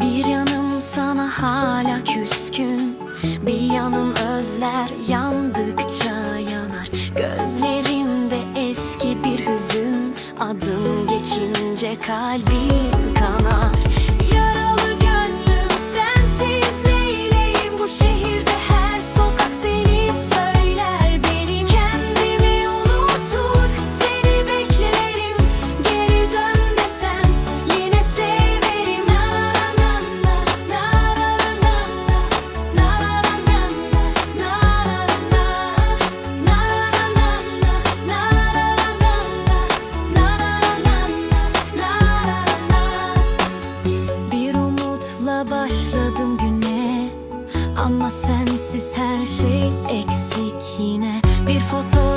Bir yanım sana hala küskün. Bir yanım özler yandıkça yanar. Gözlerimde eski bir hüzün. Adım geçince kalbim umutla başladım güne. Ama sensiz her şey eksik yine. Bir foto